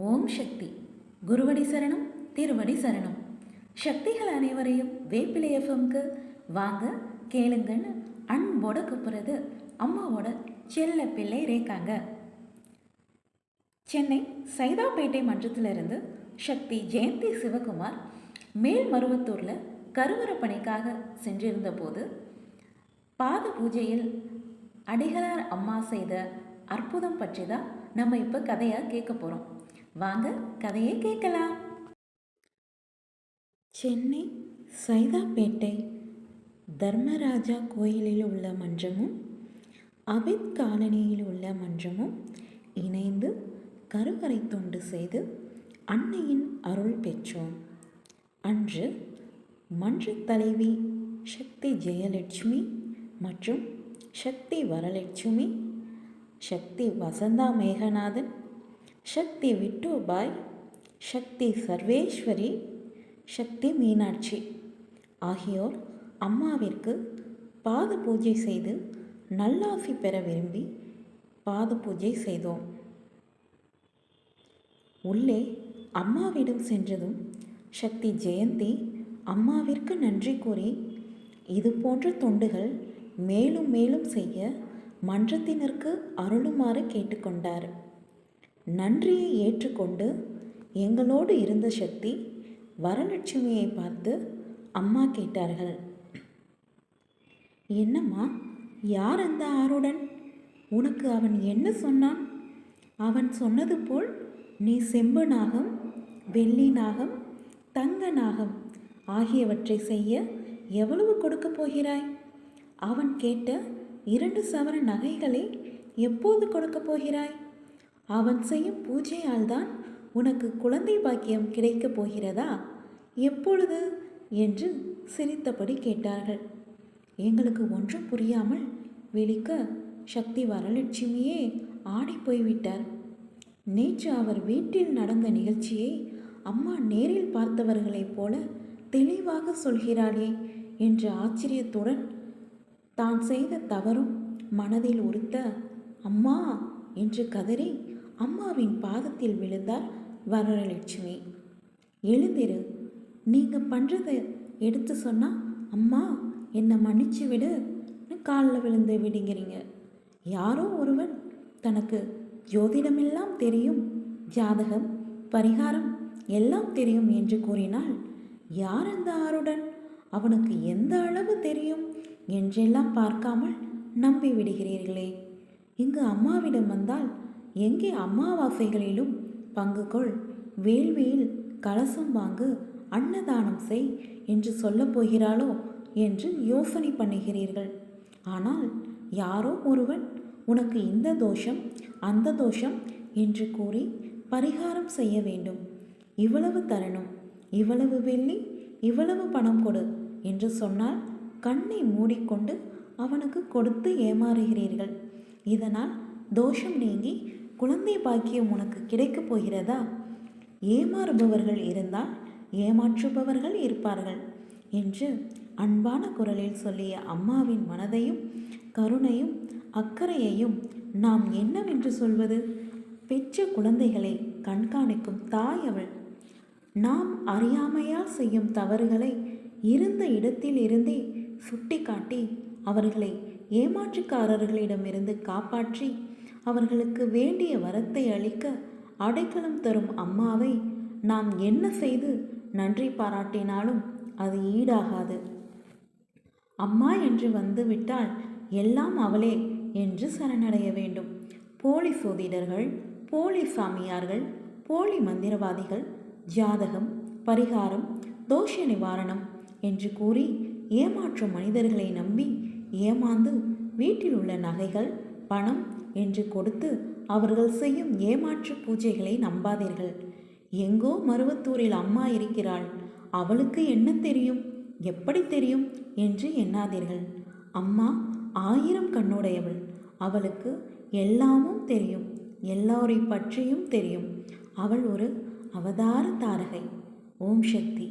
ஓம் சக்தி. குருவடி சரணம் திருவடி சரணம். சக்திகள் அனைவரையும் வேப்பிலை எஃப்எம்க்கு வாங்க கேளுங்கன்னு அன்போட கூப்பிடுறது அம்மாவோட செல்ல பிள்ளை ரேக்காங்க சென்னை சைதாப்பேட்டை மன்றத்திலிருந்து சக்தி ஜெயந்தி சிவகுமார் மேல்மருவத்தூரில் கருவற பணிக்காக சென்றிருந்த போது பாத பூஜையில் அடிகளார் அம்மா செய்த அற்புதம் பற்றி தான் நம்ம இப்போ கதையாக கேட்க போகிறோம் வாங்க கதையை கேட்கலாம். சென்னை சைதாப்பேட்டை. தர்மராஜா கோயிலில் உள்ள மன்றமும் அபித் காலனியில் உள்ள மன்றமும் இணைந்து கருவறை தொண்டு செய்து அன்னையின் அருள் பெற்றோம். அன்று மன்ற தலைவி சக்தி ஜெயலட்சுமி மற்றும் சக்தி வரலட்சுமி சக்தி வசந்தா மேகநாதன் சக்தி விட்டோபாய் சக்தி சர்வேஸ்வரி சக்தி மீனாட்சி ஆகியோர் அம்மாவிற்கு பாத பூஜை செய்து நல்லாசி பெற விரும்பி பாத பூஜை செய்தோம். உள்ளே அம்மாவிடம் சென்றதும் சக்தி ஜெயந்தி அம்மாவிற்கு நன்றி கூறி இது போன்ற தொண்டுகள் மேலும் மேலும் செய்ய மன்றத்தினருக்கு அருளுமாறு கேட்டுக்கொண்டார். நன்றியை ஏற்றுக்கொண்டு எங்களோடு இருந்த சக்தி வரலட்சுமியை பார்த்து அம்மா கேட்டார்கள். என்னம்மா யார் அந்த ஆருடன்? உனக்கு அவன் என்ன சொன்னான்? அவன் சொன்னது போல் நீ செம்பு நாகம் வெள்ளி நாகம் தங்க நாகம் ஆகியவற்றை செய்ய எவ்வளவு கொடுக்கப் போகிறாய்? அவன் கேட்ட இரண்டு சவர நகைகளை எப்போது கொடுக்கப் போகிறாய்? அவன் செய்யும் பூஜையால் தான் உனக்கு குழந்தை பாக்கியம் கிடைக்கப் போகிறதா? எப்பொழுது? என்று சிரித்தபடி கேட்டார்கள். எங்களுக்கு ஒன்றும் புரியாமல் விழிக்க சக்தி வரலட்சுமியே ஆடி போய்விட்டார். நேற்று அவர் வீட்டில் நடந்த நிகழ்ச்சியை அம்மா நேரில் பார்த்தவர்களைப் போல தெளிவாக சொல்கிறாளே என்ற ஆச்சரியத்துடன் தான் செய்த தவறும் மனதில் உறுத்த அம்மா என்று கதறி அம்மாவின் பாதத்தில் விழுந்தார் வரலட்சுமி. எழுந்திரு நீங்கள் பண்ணுறதை எடுத்து சொன்னால் அம்மா என்னை மன்னிச்சு விடு. காலில் விழுந்து விடுங்கிறீங்க. யாரோ ஒருவன் தனக்கு ஜோதிடமெல்லாம் தெரியும் ஜாதகம் பரிகாரம் எல்லாம் தெரியும் என்று கூறினால் யார் அந்த ஆருடன்? அவனுக்கு எந்த அளவு தெரியும்? என்றெல்லாம் பார்க்காமல் நம்பி விடுகிறீர்களே இங்கு அம்மாவிடம் வந்தால் எங்கே அமாவாசைகளிலும்? பங்கு கொள் வேள்வியில் கலசம் வாங்கு அன்னதானம் செய் என்று சொல்லப் போகிறாளோ என்று யோசனை பண்ணுகிறீர்கள். ஆனால் யாரோ ஒருவன் உனக்கு இந்த தோஷம் அந்த தோஷம் என்று கூறி பரிகாரம் செய்ய வேண்டும். இவ்வளவு தரணும் இவ்வளவு வெள்ளி இவ்வளவு பணம் கொடு என்று சொன்னால் கண்ணை மூடிக்கொண்டு அவனுக்கு கொடுத்து ஏமாறுகிறீர்கள். இதனால் தோஷம் நீங்கி குழந்தை பாக்கியம் உனக்கு கிடைக்கப் போகிறதா? ஏமாறுபவர்கள் இருந்தால் ஏமாற்றுபவர்கள் இருப்பார்கள் என்று அன்பான குரலில் சொல்லிய அம்மாவின் மனதையும் கருணையும் அக்கறையையும் நாம் என்னவென்று சொல்வது? பெற்ற குழந்தைகளை கண்காணிக்கும் தாய் அவள். நாம் அறியாமையால் செய்யும் தவறுகளை இருந்த இடத்தில் இருந்தே சுட்டிக்காட்டி அவர்களை ஏமாற்றுக்காரர்களிடமிருந்து காப்பாற்றி அவர்களுக்கு வேண்டிய வரத்தை அளிக்க அடைக்கலம் தரும் அம்மாவை நாம் என்ன செய்து நன்றி பாராட்டினாலும் அது ஈடாகாது. அம்மா என்று வந்துவிட்டால் எல்லாம் அவளே என்று சரணடைய வேண்டும். போலி சோதிடர்கள் போலி சாமியார்கள் போலி மந்திரவாதிகள் ஜாதகம் பரிகாரம் தோஷ நிவாரணம் என்று கூறி ஏமாற்றும் மனிதர்களை நம்பி ஏமாந்து வீட்டில் உள்ள நகைகள் பணம் என்று கொடுத்து அவர்கள் செய்யும் ஏமாற்று பூஜைகளை நம்பாதீர்கள். எங்கோ மருவத்தூரில் அம்மா இருக்கிறாள். அவளுக்கு என்ன தெரியும்? எப்படி தெரியும்? என்று எண்ணாதீர்கள். அம்மா ஆயிரம் கண்ணுடையவள். அவளுக்கு எல்லாமும் தெரியும். எல்லாரை பற்றியும் தெரியும். அவள் ஒரு அவதார தாரகை. ஓம் சக்தி.